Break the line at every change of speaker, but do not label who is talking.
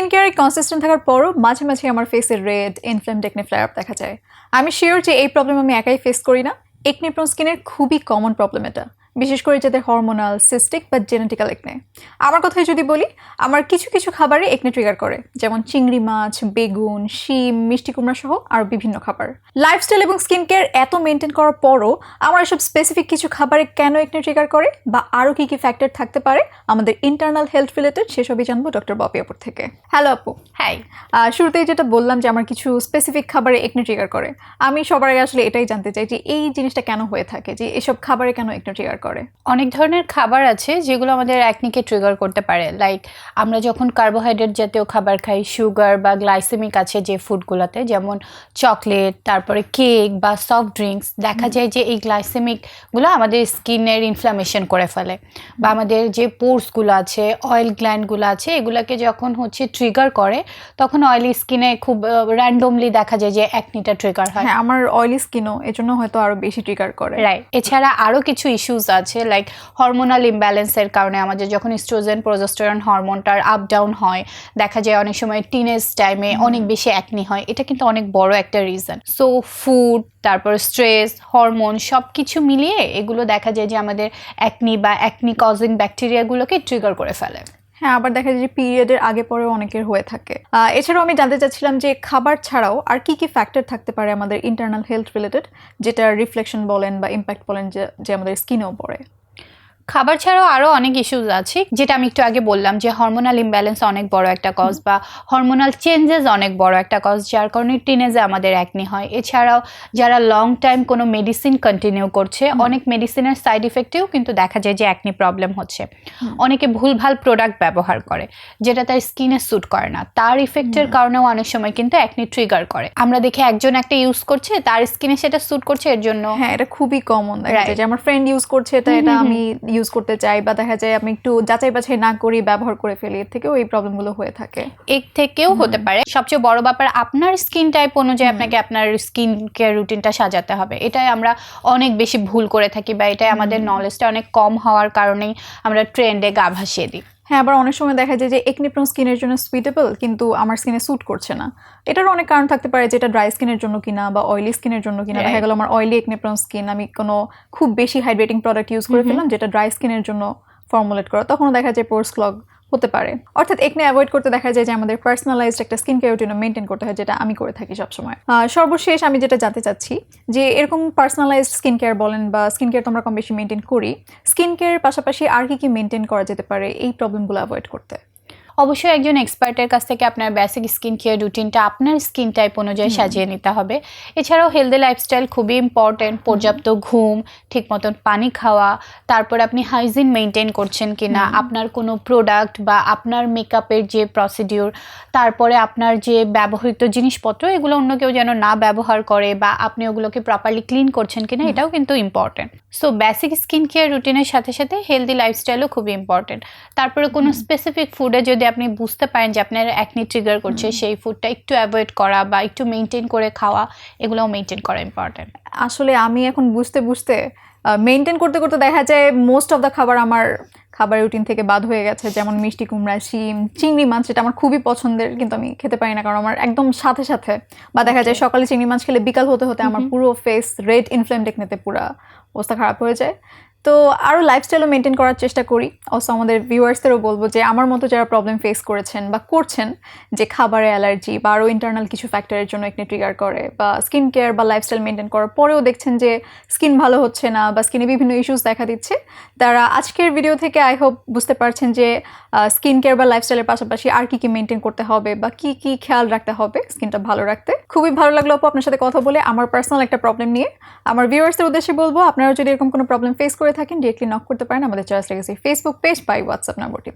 Skin কেয়ারে consistent থাকার পরও মাঝে মাঝে আমার ফেসে রেড ইনফ্লেম টেকনি ফ্লার আপ দেখা যায়। আমি শিওর যে এই প্রবলেম আমি একাই ফেস করি না। একনি প্রোন স্কিনের খুবই কমন প্রবলেম এটা। বিশেষ করে যাদের হরমোনাল সিস্টিক বা জেনেটিক্যাল একনে আমার কথাই যদি বলি আমার কিছু কিছু খাবারে একনে ট্রিগার করে যেমন চিংড়ি মাছ বেগুন শিম মিষ্টি কুমড়া সহ আরও বিভিন্ন খাবার। লাইফস্টাইল এবং স্কিন কেয়ার এত মেনটেন করার পরও আমার এসব স্পেসিফিক কিছু খাবারে কেন একনে ট্রিগার করে বা আরও কী কী ফ্যাক্টর থাকতে পারে আমাদের ইন্টারনাল হেলথ রিলেটেড সেসবই জানব ডক্টর বপি আপুর থেকে। হ্যালো আপু। আহ, শুরুতেই যেটা বললাম যে আমার কিছু স্পেসিফিক খাবারে একনে ট্রিগার করে আমি সবার আগে আসলে এটাই জানতে চাই যে এই জিনিসটা কেন হয়ে থাকে যে এসব খাবারে কেন একনে ট্রিগার করে।
অনেক ধরনের খাবার আছে যেগুলো আমাদের অ্যাকনিকে ট্রিগার করতে পারে। লাইক আমরা যখন কার্বোহাইড্রেট জাতীয় খাবার খাই সুগার বা গ্লাইসেমিক আছে যে ফুডগুলোতে যেমন চকলেট তারপরে কেক বা সফট ড্রিঙ্কস দেখা যায় যে এই গ্লাইসেমিকগুলো আমাদের স্কিনের ইনফ্লামেশন করে ফেলে। বা আমাদের যে পোর্সগুলো আছে অয়েল গ্ল্যান্ডগুলো আছে এগুলোকে যখন হচ্ছে ট্রিগার করে তখন অয়েলি স্কিনে খুব র্যান্ডমলি দেখা যায় যে অ্যাকনিটা ট্রিগার হয়।
হ্যাঁ আমার অয়েলি স্কিনও এজন্য হয়তো আরও বেশি ট্রিগার করে।
রাইট এছাড়া আরও কিছু ইস্যুস আছে লাইক হরমোনাল ইমব্যালেন্সের কারণে আমাদের যখন স্ট্রোজেন প্রোজেস্টেরন হরমোনটার আপ ডাউন হয় দেখা যায় অনেক সময় টিনেজ টাইমে অনেক বেশি অ্যাকনি হয় এটা কিন্তু অনেক বড় একটা রিজন সো ফুড তারপর স্ট্রেস হরমোন সব কিছু মিলিয়ে এগুলো দেখা যায় যে আমাদের অ্যাকনি বা অ্যাকনি কজিং ব্যাকটেরিয়াগুলোকে ট্রিগার করে ফেলে।
হ্যাঁ আবার দেখা যায় যে পিরিয়ডের আগে পরেও অনেকের হয়ে থাকে। এছাড়াও আমি জানতে চাচ্ছিলাম যে খাবার ছাড়াও আর কি কি ফ্যাক্টর থাকতে পারে আমাদের ইন্টারনাল হেলথ রিলেটেড যেটা রিফ্লেকশন বলেন বা ইম্প্যাক্ট বলেন যে যে আমাদের স্কিনেও পড়ে।
খাবার ছাড়াও আরও অনেক ইস্যুস আছে যেটা আমি একটু আগে বললাম যে হরমোনাল ইমব্যালেন্স অনেক বড় একটা কজ বা হরমোনাল চেঞ্জেস অনেক বড় একটা কজ যার কারণে টিনেজে আমাদের একনি হয়। এছাড়াও যারা লং টাইম কোনো মেডিসিন কন্টিনিউ করছে অনেক মেডিসিনের সাইড ইফেক্টেও কিন্তু দেখা যায় যে একনি প্রবলেম হচ্ছে। অনেকে ভুলভাল প্রোডাক্ট ব্যবহার করে যেটা তার স্কিনে স্যুট করে না। তার ইফেক্টের কারণেও অনেক সময় কিন্তু একনি ট্রিগার করে। আমরা দেখি একজন একটা ইউজ করছে তার স্কিনে সেটা স্যুট করছে এর জন্য
হ্যাঁ এটা খুবই কমন যে আমার ফ্রেন্ড ইউজ করছে এটা আমি ইউজ করতে চাই বা দেখা যায় আমি একটু যাচাই বাছাই না করি ব্যবহার করে ফেলি এর থেকেও এই প্রবলেমগুলো হয়ে থাকে।
এর থেকেও হতে পারে। সবচেয়ে বড় ব্যাপার আপনার স্কিন টাইপ অনুযায়ী আপনাকে আপনার স্কিন কেয়ার রুটিনটা সাজাতে হবে। এটাই আমরা অনেক বেশি ভুল করে থাকি বা এটাই আমাদের নলেজটা অনেক কম হওয়ার কারণেই আমরা ট্রেন্ডে গা ভাসিয়ে দিই।
হ্যাঁ আবার অনেক সময় দেখা যায় যে একনিপ্রন স্কিনের জন্য সুইটেবল কিন্তু আমার স্কিনে স্যুট করছে না। এটার অনেক কারণ থাকতে পারে যেটা ড্রাই স্কিনের জন্য কিনা বা অয়েলি স্কিনের জন্য কিনা। দেখা. গেল আমার অয়েলি একনিপ্রন স্কিন আমি কোনো খুব বেশি হাইড্রেটিং প্রোডাক্ট ইউজ করে ফেললাম যেটা ড্রাই স্কিনের জন্য ফর্মুলেট করা। তখনও দেখা যায় পোর্স ক্লগ হতে পারে। অর্থাৎ একনে অ্যাভয়েড করতে দেখা যায় যে আমাদের পার্সোনালাইজড একটা স্কিন কেয়ার রুটিন মেনটেন করতে হয় যেটা আমি করে থাকি সবসময়। সর্বশেষ আমি যেটা জানতে চাচ্ছি যে এরকম পার্সোনালাইজড স্কিন কেয়ার বলেন বা স্কিন কেয়ার তোমরা কম বেশি মেনটেন করি স্কিন কেয়ারের পাশাপাশি আর কি কি মেনটেন করা যেতে পারে এই প্রবলেমগুলো অ্যাভয়েড করতে?
অবশ্যই একজন এক্সপার্টের কাছ থেকে আপনার বেসিক স্কিন কেয়ার রুটিনটা আপনার স্কিন টাইপ অনুযায়ী সাজিয়ে নিতে হবে। এছাড়াও হেলদি লাইফস্টাইল খুবই ইম্পর্টেন্ট পর্যাপ্ত ঘুম ঠিক মতন পানি খাওয়া তারপর আপনি হাইজিন মেনটেন করছেন কি না আপনার কোনো প্রোডাক্ট বা আপনার মেকআপের যে প্রসিডিওর তারপরে আপনার যে ব্যবহৃত জিনিসপত্র এগুলো অন্য কেউ যেন না ব্যবহার করে বা আপনি ওগুলোকে প্রপারলি ক্লিন করছেন কিনা এটাও কিন্তু important so basic skin care রুটিনের সাথে সাথে হেলদি লাইফস্টাইলও খুবই ইম্পর্টেন্ট তারপরে কোনো স্পেসিফিক ফুডে যদি আপনি বুঝতে পারেন যে আপনার একনি ট্রিগার করছে সেই ফুডটা একটু অ্যাভয়েড করা বা একটু মেনটেন করে খাওয়া এগুলোও মেনটেন করা ইম্পর্টেন্ট
আসলে আমি এখন বুঝতে বুঝতে মেনটেন করতে করতে দেখা যায় মোস্ট অফ দ্য খাবার আমার খাবার রুটিন থেকে বাদ হয়ে গেছে। যেমন মিষ্টি কুমড়া শিম চিংড়ি মাছ যেটা আমার খুবই পছন্দের কিন্তু আমি খেতে পারি না কারণ আমার একদম সাথে সাথে। বা দেখা যায় সকালে চিংড়ি মাছ খেলে বিকাল হতে হতে আমার পুরো ফেস রেড ইনফ্লেম টেকনেতে পুরো অবস্থা খারাপ হয়ে যায়। তো আরও লাইফস্টাইলও মেনটেন করার চেষ্টা করি। অবশ্য আমাদের ভিউয়ার্সদেরও বলব যে আমার মতো যারা প্রবলেম ফেস করেছেন বা করছেন, যে খাবারে অ্যালার্জি বা আরও ইন্টারনাল কিছু ফ্যাক্টরের জন্য একনি ট্রিগার করে, বা স্কিন কেয়ার বা লাইফস্টাইল মেনটেন করার পরেও দেখছেন যে স্কিন ভালো হচ্ছে না বা স্কিনে বিভিন্ন ইস্যুস দেখা দিচ্ছে, তারা আজকের ভিডিও থেকে আই হোপ বুঝতে পারছেন যে স্কিন কেয়ার বা লাইফস্টাইলের পাশাপাশি আর কি কি মেনটেন করতে হবে বা কি কি খেয়াল রাখতে হবে স্কিনটা ভালো রাখতে। খুবই ভালো লাগল আপু আপনার সাথে কথা বলে, আমার পার্সোনাল একটা প্রবলেম নিয়ে। আমার ভিউয়ার্সদের উদ্দেশ্যে বলব আপনারা যদি এরকম কোনো প্রবলেম ফেস করে থাকেন ডিরেক্টলি নক করতে পারেন আমাদের চয়েস লেগেছে ফেসবুক पेज पाई व्हाट्सअप नंबर गोटी